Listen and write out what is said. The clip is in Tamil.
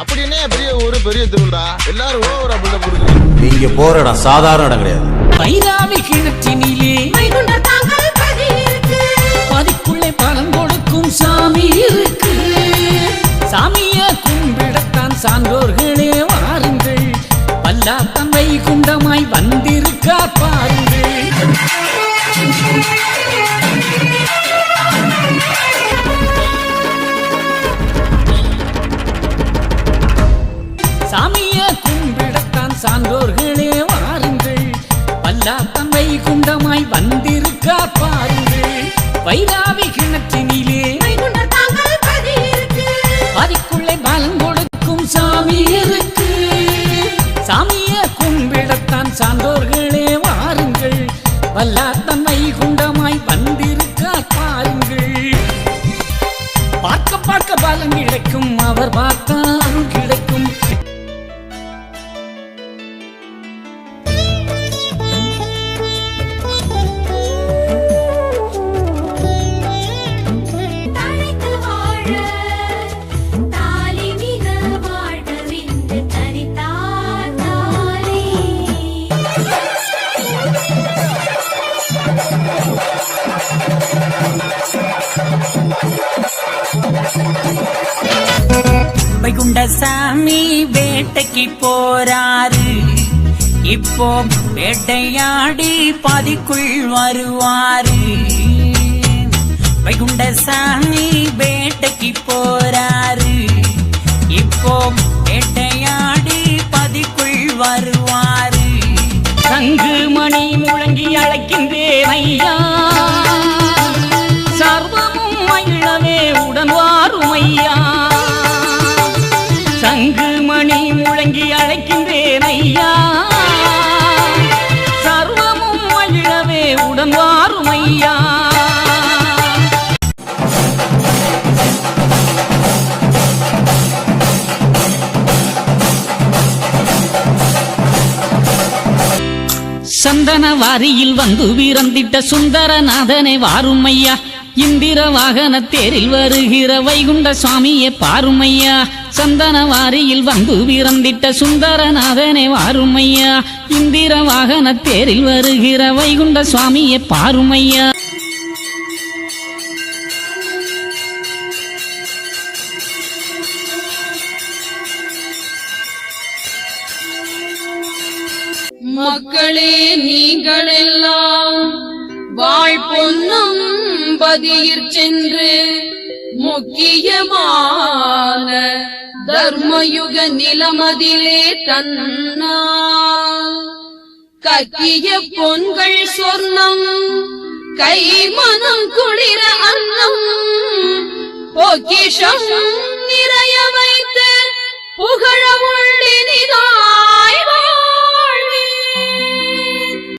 அப்படின்னு பெரிய ஊரு பெரிய திருவிழா எல்லாரும் ஓவரா கொடுக்குறீங்க. நீங்க போற இடம் சாதாரண இடம் கிடையாது. வைராவி கிணற்றினிலே வைகுண்டர் தாங்கள் பதி இருக்கு பதிக்குள்ளே பலம் கொடுக்கும் சாமி இருக்கு. சாமிய கும்பிடத்தான் சான்றோர்களே வாருங்கள். பல்லாத்தன் வைகுண்டமாய் வந்திருக்கா பாருங்கள். சாமிய கும்பிடத்தான் சான்றோர்களே வாருங்கள். பல்லாத்தன் குண்டமாய் வந்திருக்கா பாருங்கள். வைராவி கிணற்றினிலே அதுக்குள்ளே பலன் கொடுக்கும் சாமி இருக்கு. சாமிய கும்பிடத்தான் சான்றோர்களே வாருங்கள். வல்லாத்தன் குண்டமாய் வந்திருக்கா பாருங்கள். பார்க்க பார்க்க பலன் கிடைக்கும் அவர் பார்த்தான் வைகுண்டசாமி வேட்டைக்கு போறாரு. இப்போ வேட்டையாடி பாதிக்குள் வருவாரு. வைகுண்டசாமி வேட்டைக்கு போறாரு சந்தன வாரியில் வந்து வீரந்திட்ட சுந்தரநாதனை வாருமையா. இந்திர வாகன தேரில் வருகிற வைகுண்ட சுவாமியை பாருமையா. சந்தன வாரியில் வந்து வீரந்திட்ட சுந்தரநாதனை வாருமையா. இந்திர வாகன தேரில் வருகிற வைகுண்ட சுவாமியை பாருமையா. மக்களே நீங்களெல்லாம் வாழ் பொன்னும் பதியிற் சென்று முக்கியமான தர்மயுக நிலமதிலே தன்னா கக்கிய பொன்கள் சொர்ணம் கை மனம் குளிர அன்னம் பொக்கிஷம் நிறைய வைத்து